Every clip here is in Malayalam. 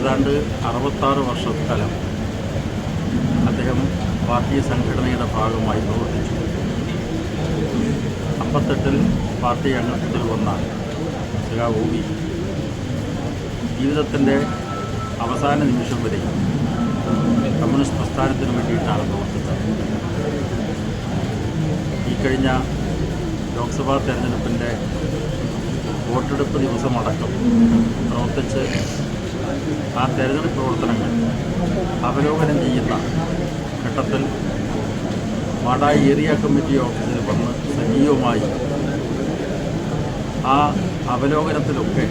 ഏതാണ്ട് അറുപത്താറ് വർഷക്കാലം അദ്ദേഹം പാർട്ടി സംഘടനയുടെ ഭാഗമായി പ്രവർത്തിച്ചു. അമ്പത്തെട്ടിൽ പാർട്ടി അംഗത്വത്തിൽ വന്ന സഖാവ് ഓവി ജീവിതത്തിന്റെ അവസാന നിമിഷം വരെ കമ്മ്യൂണിസ്റ്റ് പ്രസ്ഥാനത്തിന് വേണ്ടിയിട്ടാണ് പ്രവർത്തിച്ചത്. ഈ കഴിഞ്ഞ ലോക്സഭാ തെരഞ്ഞെടുപ്പിന്റെ വോട്ടെടുപ്പ് ദിവസമടക്കം പ്രവർത്തിച്ച് ആ തെരഞ്ഞെടുപ്പ് പ്രവർത്തനങ്ങൾ അവലോകനം ചെയ്യുന്ന ഘട്ടത്തിൽ മാടായി ഏരിയ കമ്മിറ്റി ഓഫീസിൽ വന്ന് സജീവമായി ആ അവലോകനത്തിലൊക്കെ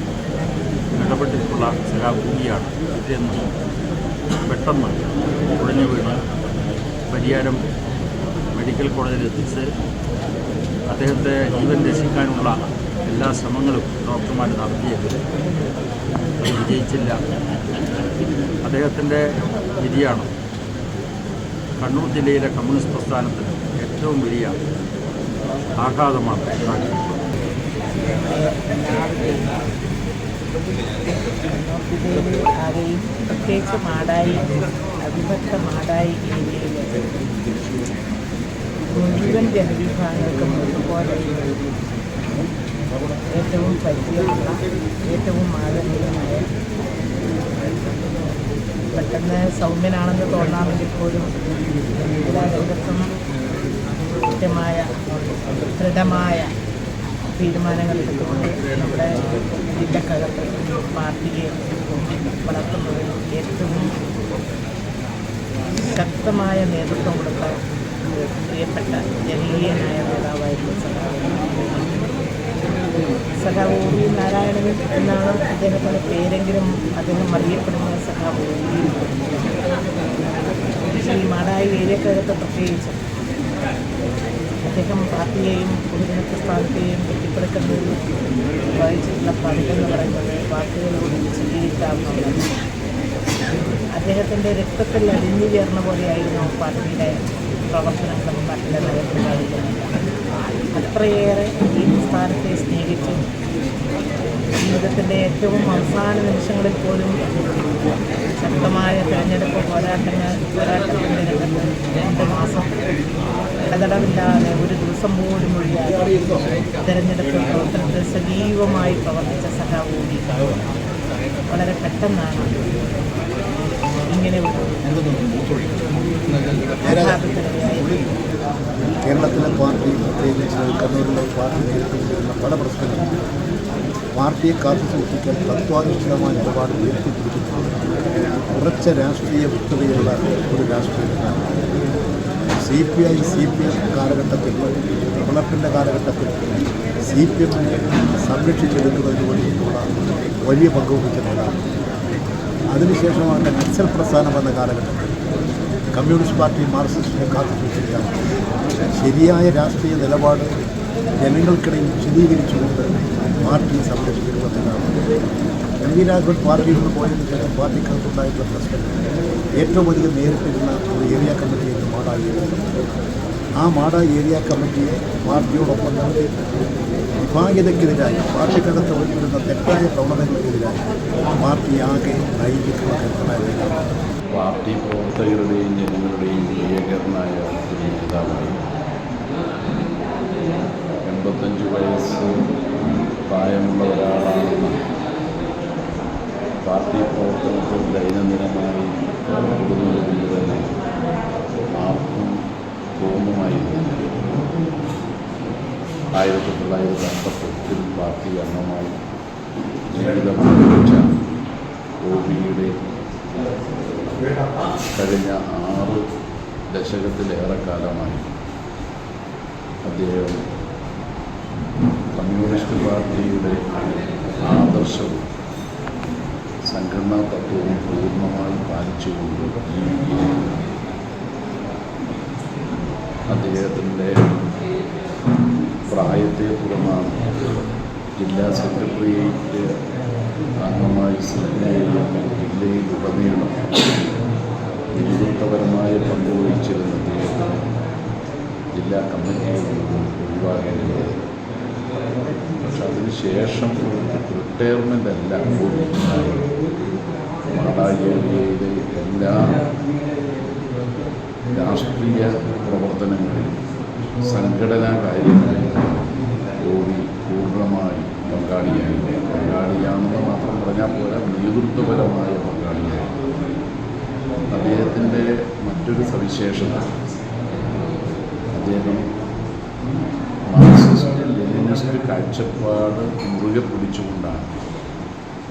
ഇടപെട്ടിട്ടുള്ള സഹാഭൂമിയാണ് ഇതെന്ന് പെട്ടെന്ന് കുഴഞ്ഞു വീണ് പരിയാരം മെഡിക്കൽ കോളേജിൽ എത്തിച്ച് അദ്ദേഹത്തെ ജീവൻ രക്ഷിക്കാനുള്ള എല്ലാ ശ്രമങ്ങളും ഡോക്ടർമാർ നടത്തിയത് വിജയിച്ചില്ല. അദ്ദേഹത്തിന്റെ വിധിയാണ് കണ്ണൂർ ജില്ലയിലെ കമ്മ്യൂണിസ്റ്റ് പ്രസ്ഥാനത്തിന് ഏറ്റവും വലിയ ആഘാതമാണ് മുഴുവൻ ജനവിഭാഗങ്ങൾക്കും ഒരുപോലെ ഏറ്റവും പരിചയമുള്ള ഏറ്റവും ആദരണീയമായ പെട്ടെന്ന് സൗമ്യനാണെന്ന് തോന്നാമെങ്കിൽ പോലും എല്ലാ രംഗത്തും കൃത്യമായ ദൃഢമായ തീരുമാനങ്ങൾ എടുത്തുകൊണ്ട് നമ്മുടെ ജില്ലക്കകത്ത് പാർട്ടിയെ വളർത്തുന്നതിൽ ഏറ്റവും ശക്തമായ നേതൃത്വം കൊടുത്ത പ്രിയപ്പെട്ട ജനകീയനായ നേതാവായിരുന്നു സഖാവ് വി നാരായണൻ എന്നാണ് അദ്ദേഹത്തിന്റെ പേരെങ്കിലും അദ്ദേഹം അറിയപ്പെടുന്ന വി ഈ മാടായി ഏരിയക്കകത്ത് പ്രത്യേകിച്ചും അദ്ദേഹം പാർട്ടിയെയും പൊതുജന പ്രസ്ഥാനത്തെയും കെട്ടിപ്പടുക്കുന്നതിൽ വഹിച്ചിട്ടുള്ള എന്ന് പറയുന്നത് വാക്കുകളോട് സ്വീകരിക്കാവുന്നതാണ് അദ്ദേഹത്തിന്റെ രക്തത്തിൽ അലിഞ്ഞു ചേർന്ന പോലെയായിരുന്നു പാർട്ടിയുടെ പ്രവർത്തനങ്ങളും പാർട്ടിയുടെ നയങ്ങളുമായിരുന്നില്ല അത്രയേറെ ഈ പ്രസ്ഥാനത്തെ സ്നേഹിച്ചു ജീവിതത്തിന്റെ ഏറ്റവും അവസാന നിമിഷങ്ങളിൽ പോലും ശക്തമായ തിരഞ്ഞെടുപ്പ് പോരാട്ടങ്ങൾ പോരാട്ടത്തിന്റെ രണ്ട് മാസം ഇടതടവില്ലാതെ ഒരു ദിവസം പോലും ഒഴിയാതെ തിരഞ്ഞെടുപ്പ് പ്രവർത്തനത്തിൽ സജീവമായി പ്രവർത്തിച്ച സഹാഭൂമി വളരെ പെട്ടെന്നാണ് കേരളത്തിലെ പാർട്ടി പ്രത്യേകിച്ച് കണ്ണൂരിലെ പാർട്ടി നേരിട്ടുകൊണ്ടിരുന്ന പല പ്രശ്നങ്ങളും പാർട്ടിയെ കാത്തു സൂക്ഷിക്കാൻ തത്വാധിഷ്ഠിതമായ നിലപാട് ഉയർത്തിപ്പിടിച്ചിട്ടുണ്ട് ഉറച്ച രാഷ്ട്രീയ വ്യക്തതയുള്ള ഒരു രാഷ്ട്രീയമാണ് C P I C P M കാലഘട്ടത്തിൽ ഡെവലപ്പിന്റെ കാലഘട്ടത്തിൽ സി പി എമ്മിനെ സംരക്ഷിച്ചെടുക്കുന്നതിന് വേണ്ടിയിട്ടുള്ള വലിയ പങ്ക് വഹിച്ച നേതാവ്. അതിനുശേഷമാണ് നക്സൽ പ്രസ്ഥാനം വന്ന കാലഘട്ടത്തിൽ കമ്മ്യൂണിസ്റ്റ് പാർട്ടി മാർക്സിസ്റ്റിനെ സൂക്ഷിക്കാൻ ശരിയായ രാഷ്ട്രീയ നിലപാട് ജനങ്ങൾക്കിടയിൽ വിശദീകരിച്ചുകൊണ്ട് പാർട്ടി സംരക്ഷിക്കുന്നതിനാണ് എം വി രാഘവൻ പാർട്ടിയിൽ നിന്ന് പോയതിനു ശേഷം പാർട്ടിക്കകത്തുണ്ടായിട്ടുള്ള പ്രശ്നങ്ങൾ ഏറ്റവും അധികം നേരിട്ടിരുന്ന ഒരു ഏരിയ കമ്മിറ്റിയായിരുന്നു മാടാ ഏരിയ. ആ മാടാ ഏരിയ കമ്മിറ്റിയെ പാർട്ടിയോടൊപ്പം നിർത്തി വിഭാഗ്യതയ്ക്കെതിരായി പാർട്ടിക്കകത്ത് വരുന്ന തെറ്റായ പ്രവണതകൾക്കെതിരായി പാർട്ടി ആകെ കേന്ദ്രമായ പാർട്ടി പ്രവർത്തകരുടെയും ജനങ്ങളുടെയും ഏകരനായ ഒരു നേതാവായി എൺപത്തഞ്ച് വയസ്സ് പ്രായമുള്ള ഒരാളാണെന്ന് പാർട്ടി പ്രവർത്തനത്തിൽ ദൈനംദിനമായി കൊണ്ട് തന്നെ ആർക്കും തോന്നുമായിരുന്നു ആയിരത്തി തൊള്ളായിരത്തി അമ്പത്തെട്ടിൽ പാർട്ടി അംഗമായി ജീവിതം ഒ ബിയുടെ കഴിഞ്ഞ ആറ് ദശകത്തിലേറെ കാലമായി അദ്ദേഹം കമ്മ്യൂണിസ്റ്റ് പാർട്ടിയുടെ ആദർശവും സംഘടനാ തത്വവും പൂർണമായി പാലിച്ചുകൊണ്ട് ജീവിക്കുകയാണ് അദ്ദേഹത്തിന്റെ പ്രായത്തെ തുടർന്നാണ് ജില്ലാ സെക്രട്ടേറിയറ്റ് അംഗമായി ജില്ലയിൽ ജില്ലയിലുടനീളം നേതൃത്വപരമായ പങ്ക് വഹിച്ചിരുന്ന അദ്ദേഹത്തിന് ജില്ലാ കമ്മിറ്റിയിൽ നിന്നും ഒഴിവാകേണ്ടത് പക്ഷെ അതിനുശേഷം റിട്ടയർമെന്റ് അല്ല ഉണ്ടായത്. മാടായി ഏരിയയിലെ എല്ലാ രാഷ്ട്രീയ പ്രവർത്തനങ്ങളിലും സംഘടനാ കാര്യങ്ങളിൽ ഗോപി പൂർണമായി പങ്കാളിയായി പങ്കാളിയാണെന്ന് മാത്രം പറഞ്ഞാൽ പോരാ നേതൃത്വപരമായ പങ്കാളിയായിരുന്നു അദ്ദേഹത്തിന്റെ മറ്റൊരു സവിശേഷത അദ്ദേഹം മാർക്സിസ്റ്റ് ലെനിനിസ്റ്റ് കാഴ്ചപ്പാട് മുറുകെ പിടിച്ചുകൊണ്ടാണ്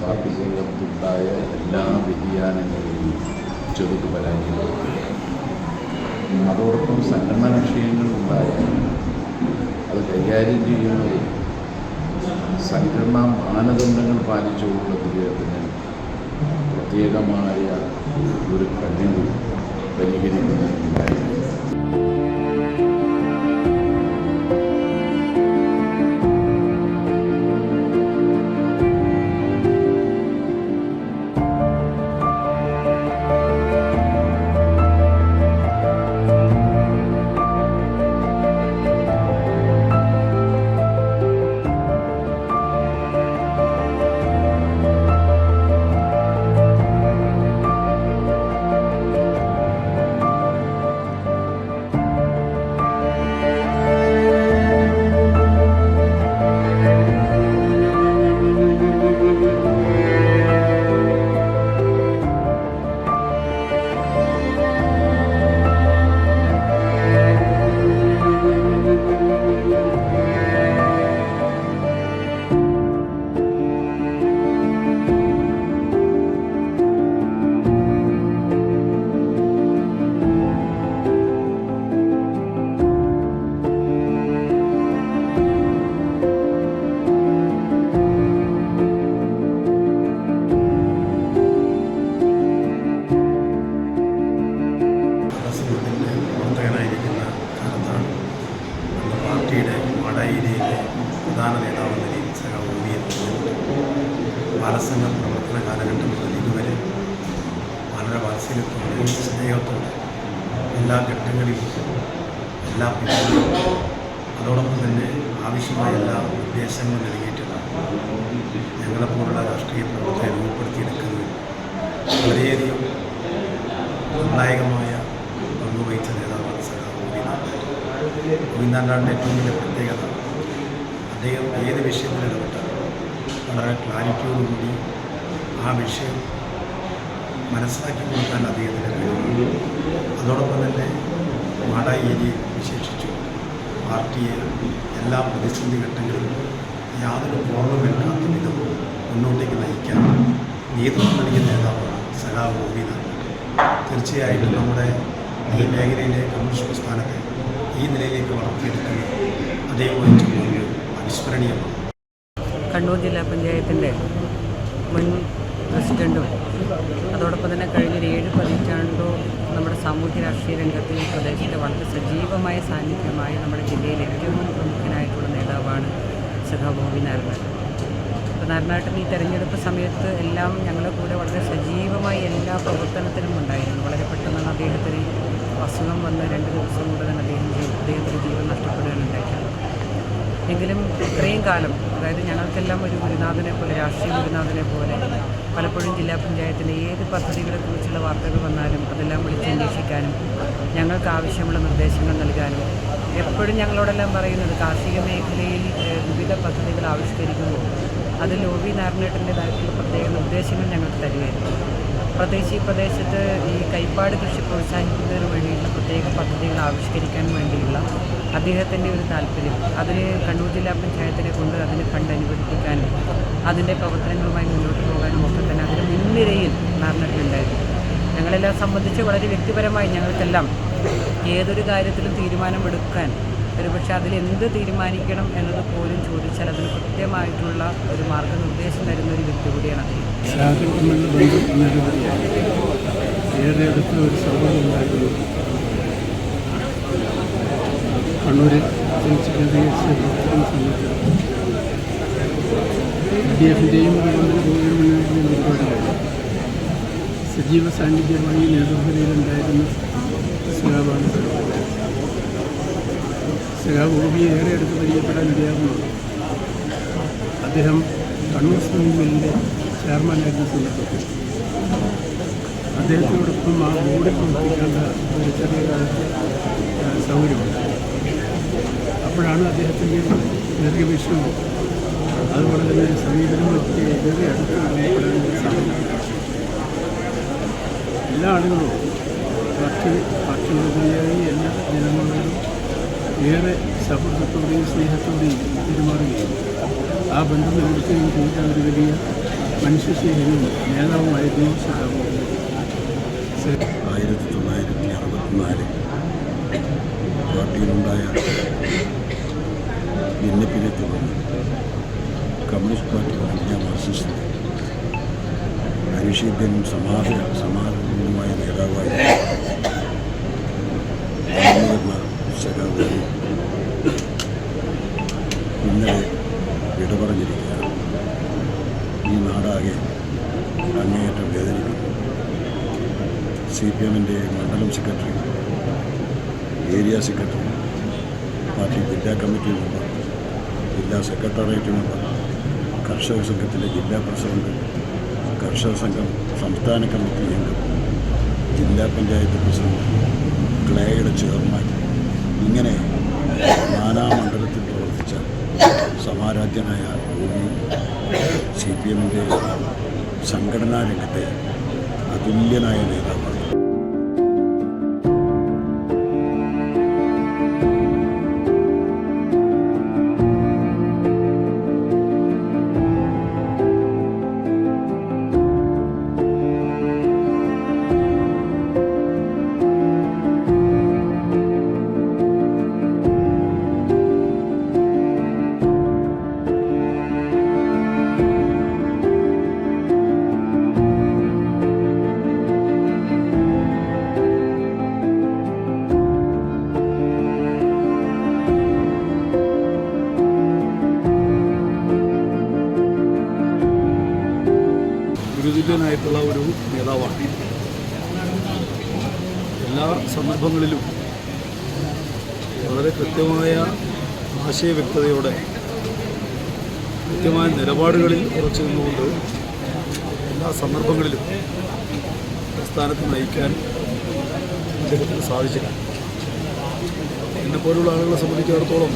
പാർട്ടി രംഗത്തുണ്ടായ എല്ലാ വ്യതിയാനങ്ങളെയും ചെറുതു പരാജയപ്പെടുത്തി അതോടൊപ്പം സംഘടനാ വിഷയങ്ങൾ ഉണ്ടായാൽ അത് കൈകാര്യം ചെയ്യുന്നത് സംഘടനാ മാനദണ്ഡങ്ങൾ പാലിച്ചുകൊണ്ട് അദ്ദേഹത്തിന് പ്രത്യേകമായ ഒരു കഴിവ് പരിഹരിക്കുന്നതിനുണ്ടായിരുന്നു അതോടൊപ്പം തന്നെ ആവശ്യമായ എല്ലാ നിർദ്ദേശങ്ങളും നൽകിയിട്ടുള്ള ഞങ്ങളെപ്പോലുള്ള രാഷ്ട്രീയ പ്രവർത്തനം രൂപപ്പെടുത്തിയെടുക്കുന്നത് വളരെയധികം നിർണായകമായ പങ്കുവഹിച്ച നേതാവാണ് സഖാവ് ഗോവിന്ദാന്റെ ഏറ്റവും വലിയ പ്രത്യേകത അദ്ദേഹം ഏത് വിഷയത്തിൽ ഇടപെട്ടാലും വളരെ ക്ലാരിറ്റിയോടുകൂടി ആ വിഷയം മനസ്സിലാക്കി കൊടുക്കാൻ അദ്ദേഹത്തിന് കഴിയും അതോടൊപ്പം തന്നെ മാടായി ഏരിയ വിശേഷിച്ചു പാർട്ടിയെ എല്ലാ പ്രതിസന്ധി ഘട്ടങ്ങളിലും യാതൊരു പ്രോബ്ലമില്ലാത്ത വിധം മുന്നോട്ടേക്ക് നയിക്കാൻ നേതൃത്വം നൽകിയ നേതാവാണ് സഖാവ് ഗോപിനാഥ് തീർച്ചയായിട്ടും നമ്മുടെ ഈ മേഖലയിലെ കമ്മ്യൂണിസ്റ്റ് പ്രസ്ഥാനത്തെ ഈ നിലയിലേക്ക് വളർത്തിയെടുക്കുന്നത് വഹിച്ച പങ്ക് അവിസ്മരണീയമാണ് കണ്ണൂർ ജില്ലാ പഞ്ചായത്തിന്റെ മുൻ പ്രസിഡന്റും അതോടൊപ്പം തന്നെ കഴിഞ്ഞൊരു ഏഴ് പതിറ്റാണ്ടോ നമ്മുടെ സാമൂഹ്യ രാഷ്ട്രീയ രംഗത്ത് ഈ പ്രദേശത്തെ വളരെ സജീവമായ സാന്നിധ്യമായ നമ്മുടെ ജില്ലയിൽ ഏറ്റവും പ്രമുഖനായിട്ടുള്ള നേതാവാണ് സഖാ ബോബി നാരായണൻ. അപ്പോൾ നാരായണേട്ടൻ ഈ തെരഞ്ഞെടുപ്പ് സമയത്ത് എല്ലാം ഞങ്ങളുടെ കൂടെ വളരെ സജീവമായി എല്ലാ പ്രവർത്തനത്തിലും ഉണ്ടായിരുന്നു. വളരെ പെട്ടെന്നാണ് അദ്ദേഹത്തിന് അസുഖം വന്ന് രണ്ട് ദിവസം കൊണ്ട് തന്നെ അദ്ദേഹം അദ്ദേഹത്തിന് ജീവൻ നഷ്ടപ്പെടുകയാണ് എങ്കിലും ഇത്രയും കാലം അതായത് ഞങ്ങൾക്കെല്ലാം ഒരു ഗുരുനാഥനെ പോലെ രാഷ്ട്രീയ ഗുരുനാഥനെ പോലെ പലപ്പോഴും ജില്ലാ പഞ്ചായത്തിന്റെ ഏത് പദ്ധതികളെക്കുറിച്ചുള്ള വാർത്തകൾ വന്നാലും അതെല്ലാം വിളിച്ചന്വേഷിക്കാനും ഞങ്ങൾക്ക് ആവശ്യമുള്ള നിർദ്ദേശങ്ങൾ നൽകാനും എപ്പോഴും ഞങ്ങളോടെല്ലാം പറയുന്നത് കാർഷിക മേഖലയിൽ വിവിധ പദ്ധതികൾ ആവിഷ്കരിക്കുമ്പോൾ അതിൽ ഒ വി നാരായണേട്ടന്റെതായിട്ടുള്ള പ്രത്യേക നിർദ്ദേശങ്ങൾ ഞങ്ങൾക്ക് തരികയായിരുന്നു. പ്രത്യേകിച്ച് ഈ പ്രദേശത്ത് ഈ കൈപ്പാട് കൃഷി പ്രോത്സാഹിപ്പിക്കുന്നതിന് വേണ്ടിയിട്ടുള്ള പ്രത്യേക പദ്ധതികൾ ആവിഷ്കരിക്കാൻ വേണ്ടിയുള്ള അദ്ദേഹത്തിന്റെ ഒരു താല്പര്യം. അതിന് കണ്ണൂർ ജില്ലാ പഞ്ചായത്തിനെ കൊണ്ട് അതിന് ഫണ്ട് അനുവദിപ്പിക്കാനും അതിന്റെ പ്രവർത്തനങ്ങളുമായി മുന്നോട്ട് പോകാനും ഒക്കെ തന്നെ അതിന് മുൻനിരയിൽ നടന്നിട്ടുണ്ടായിരുന്നു. ഞങ്ങളെല്ലാം സംബന്ധിച്ച് വളരെ വ്യക്തിപരമായി ഞങ്ങൾക്കെല്ലാം ഏതൊരു കാര്യത്തിലും തീരുമാനമെടുക്കാൻ ഒരുപക്ഷെ അതിൽ എന്ത് തീരുമാനിക്കണം എന്നത് പോലും ചോദിച്ചാൽ അതിന് കൃത്യമായിട്ടുള്ള ഒരു മാർഗനിർദ്ദേശം തരുന്ന ഒരു വ്യക്തി കൂടിയാണ് ഒരു സജീവ സാന്നിധ്യമായി നേതൃത്വത്തിലുണ്ടായിരുന്ന സഖാവാണ് ഗോപിയെ ഏറെ അടുത്ത് പരിചയപ്പെടാൻ ഇടയാകുന്നു. അദ്ദേഹം കണ്ണൂർ സ്വിമ്മിംഗ് മില്ലിന്റെ ചെയർമാനായിരുന്ന സന്ദർഭത്തിൽ അദ്ദേഹത്തോടൊപ്പം ആ ബോർഡിൽ പ്രവർത്തിക്കേണ്ട ഒരു ചെറിയ ആ, സൗകര്യമുണ്ട് അപ്പോഴാണ് അദ്ദേഹത്തിന്റെ ദീർഘവീക്ഷണവും അതുപോലെ തന്നെ സമീപനം സമീപനങ്ങളൊക്കെ ഏറെ അടുത്ത് ബന്ധപ്പെടാൻ സാധിക്കും എല്ലാ ആളുകളും പാർട്ടി പാർട്ടിയോടുകൂടിയായി എല്ലാ ജനങ്ങളോടും ഏറെ സൗഹൃദത്തോടെയും സ്നേഹത്തോടെയും പെരുമാറുകയും ആ ബന്ധം നിലനിർത്തുകയും ചെയ്ത ഒരു വലിയ മനുഷ്യസ്നേഹിയും നേതാവുമായിരുന്നു സഖാവ് ആയിരത്തി തൊള്ളായിരത്തി അറുപത്തിനാല് പാർട്ടിയിലുണ്ടായ ഭിന്നിപ്പിനെ തുടർന്ന് communist party of India Marxist അനിഷേധ്യനും സമാധ സമാധാനവുമായ നേതാവായി സഖാവ് ഇന്നലെ വിട പറഞ്ഞിരിക്കുകയാണ് ഈ നാടാകെ അങ്ങേയറ്റം വേദനിക്കുന്നു. സി പി എമ്മിന്റെ മണ്ഡലം സെക്രട്ടറി ഏരിയ സെക്രട്ടറി പാർട്ടി ജില്ലാ കമ്മിറ്റി മെമ്പർ ജില്ലാ സെക്രട്ടേറിയറ്റ് മെമ്പർ കർഷക സംഘത്തിലെ ജില്ലാ പ്രസിഡന്റ് കർഷക സംഘം സംസ്ഥാന കമ്മിറ്റി അംഗം ജില്ലാ പഞ്ചായത്ത് പ്രസിഡന്റ് ക്ലേയുടെ ചെയർമാൻ ഇങ്ങനെ നാലാം മണ്ഡലത്തിൽ പ്രവർത്തിച്ച സമാരാധ്യനായ യോഗി സി പി എമ്മിന്റെ സംഘടനാ രംഗത്തെ അതുല്യനായ നേതാവാണ്. ഗുരുതുല്യനായിട്ടുള്ള ഒരു നേതാവാണ്. എല്ലാ സന്ദർഭങ്ങളിലും വളരെ കൃത്യമായ ആശയവ്യക്തതയോടെ കൃത്യമായ നിലപാടുകളിൽ ഉറച്ചു നിന്നുകൊണ്ട് എല്ലാ സന്ദർഭങ്ങളിലും പ്രസ്ഥാനത്ത് നയിക്കാൻ അദ്ദേഹത്തിന് സാധിച്ചില്ല. എന്നെപ്പോലുള്ള ആളുകളെ സംബന്ധിച്ചിടത്തോളം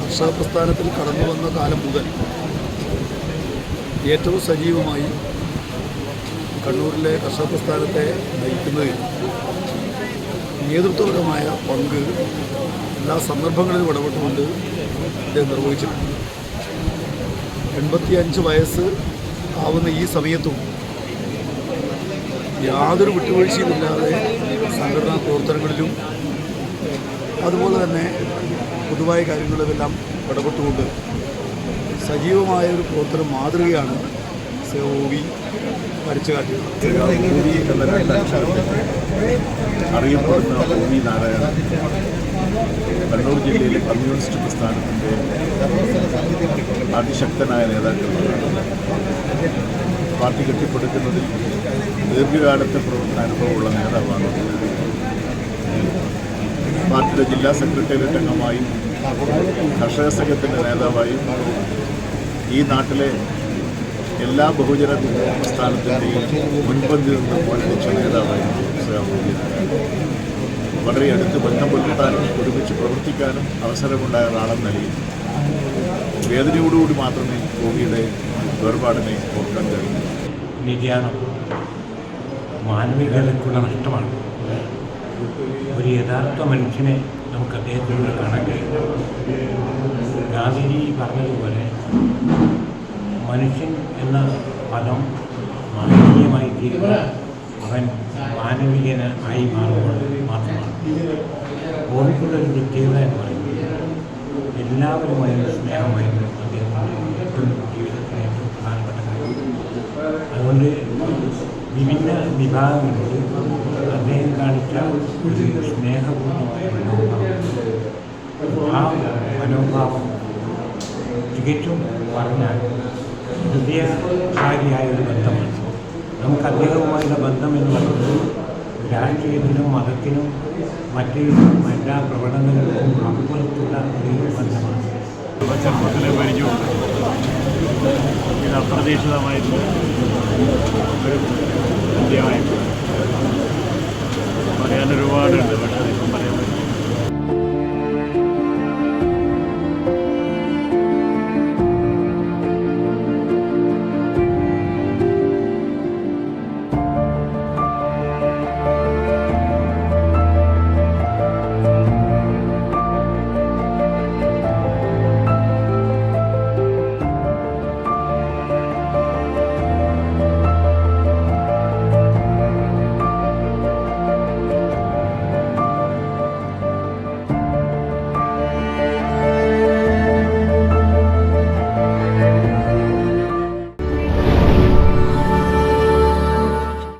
കർഷക പ്രസ്ഥാനത്തിൽ കടന്നു വന്ന കാലം മുതൽ ഏറ്റവും സജീവമായി കണ്ണൂരിലെ കർഷക പ്രസ്ഥാനത്തെ നയിക്കുന്നതിൽ നേതൃത്വപരമായ പങ്ക് എല്ലാ സന്ദർഭങ്ങളിലും ഇടപെട്ടുകൊണ്ട് അദ്ദേഹം നിർവഹിച്ചിട്ടുണ്ട്. എൺപത്തിയഞ്ച് വയസ്സ് ആവുന്ന ഈ സമയത്തും യാതൊരു വിട്ടുവീഴ്ചയുമില്ലാതെ സംഘടനാ പ്രവർത്തനങ്ങളിലും അതുപോലെ തന്നെ പൊതുവായ കാര്യങ്ങളിലെല്ലാം ഇടപെട്ടുകൊണ്ട് സജീവമായ ഒരു പ്രവർത്തന മാതൃകയാണ് സേവി വരച്ചു കാട്ടിയത് അറിയപ്പെടുന്ന ഭൂമി നാരായണൻ. കണ്ണൂർ ജില്ലയിലെ കമ്മ്യൂണിസ്റ്റ് പ്രസ്ഥാനത്തിന്റെ അതിശക്തനായ നേതാക്കളാണ് പാർട്ടി കെട്ടിപ്പടുക്കുന്നതിൽ ദീർഘകാലത്തെ പ്രവർത്തന അനുഭവമുള്ള നേതാവാണ്. പാർട്ടിയുടെ ജില്ലാ സെക്രട്ടേറിയറ്റ് അംഗമായും കർഷക സംഘത്തിന്റെ നേതാവായും ഈ നാട്ടിലെ എല്ലാ ബഹുജന പ്രസ്ഥാനത്തിന്റെയും മുൻപന്തി നിന്ന് പോരടിച്ച നേതാവായിരുന്നു വളരെ അടുത്ത് ബന്ധം പുലർത്താനും ഒരുമിച്ച് പ്രവർത്തിക്കാനും അവസരമുണ്ടായ ഒരാളെന്ന നിലയിൽ വേദനയോടുകൂടി മാത്രമേ ഭൂമിയുടെ വേർപാടിനെ ഓർക്കാൻ കഴിയൂ. നിര്യാണം മാനവികതയ്ക്കുള്ള നഷ്ടമാണ്. ഒരു യഥാർത്ഥ മനുഷ്യനെ നമുക്ക് അദ്ദേഹത്തിലൂടെ കാണാൻ കഴിയും ഗാന്ധിജി പറഞ്ഞതുപോലെ മനുഷ്യൻ എന്ന പദം മാനവീയമായി തീരുന്ന അവൻ മാനവികന ആയി മാറുമ്പോൾ മാത്രമാണ്. കോഴിക്കുള്ള ഒരു പ്രത്യേകത എന്ന് പറയുന്നത് എല്ലാവരുമായും സ്നേഹമായിരുന്നു അദ്ദേഹത്തിന്റെ ഏറ്റവും ജീവിതത്തിലെ ഏറ്റവും പ്രധാനപ്പെട്ട കാര്യം. അതുകൊണ്ട് വിഭിന്ന വിഭാഗങ്ങളോട് അദ്ദേഹം കാണിച്ച ഒരു സ്നേഹപൂർണമായ മനോഭാവം. ആ മനോഭാവം തികച്ചും പറഞ്ഞാൽ ഹൃദയകാരിയായ ഒരു ബന്ധമാണ്. നമുക്ക് അദ്ദേഹവുമായുള്ള ബന്ധം എന്ന് പറയുന്നത് രാഷ്ട്രീയത്തിനും മതത്തിനും മറ്റ് എല്ലാ പ്രകടനങ്ങൾക്കും അപ്പുറത്തുള്ള ഒരു ബന്ധമാണ്. ചെറുപ്പത്തിലെ പരിചയമുണ്ട് ഇത് പറയാൻ ഒരുപാടുണ്ട് പക്ഷേ ഇപ്പം പറയാൻ